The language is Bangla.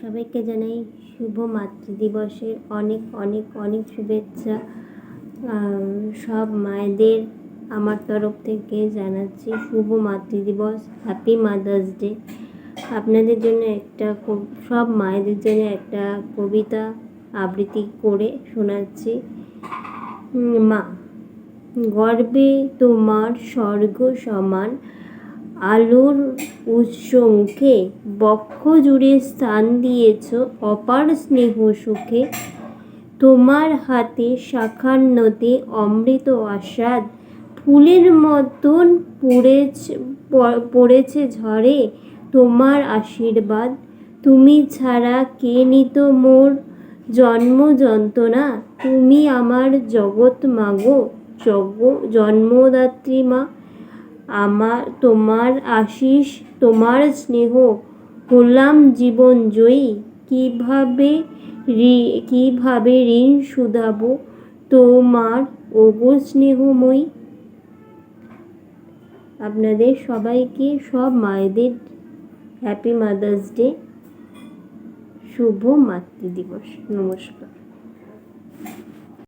সবাইকে জানাই শুভ মাতৃ দিবসের অনেক অনেক অনেক শুভেচ্ছা। সব মায়েদের আমার তরফ থেকে জানাচ্ছি শুভ মাতৃ দিবস হ্যাপি মাদার্স ডে আপনাদের জন্য একটা সব মায়েদের জন্য একটা কবিতা আবৃত্তি করে শোনাচ্ছি। মা, গর্বে তোমার স্বর্গ সমান আলোর উৎস মুখে বক্ষ জুড়ে স্থান দিয়েছ, অপার স্নেহ সুখে। তোমার হাতে শাখান্নতে অমৃত আস্বাদ। ফুলের মতন পড়েছে পড়েছে ঝরে তোমার আশীর্বাদ। তুমি ছাড়া কে নিত মোর জন্ম যন্ত্রণা? তুমি আমার জগৎ মাগো, জগ, জন্মদাত্রী মা। আমার, তোমার আশিস, তোমার স্নেহ। হলাম জীবন জয়ী। কীভাবে কীভাবে ঋণ শুধাবো? তোমার ওগো স্নেহময়ী। আপনাদের সবাইকে, সব মায়েদের হ্যাপি মাদার্স ডে শুভ মাতৃ দিবস নমস্কার।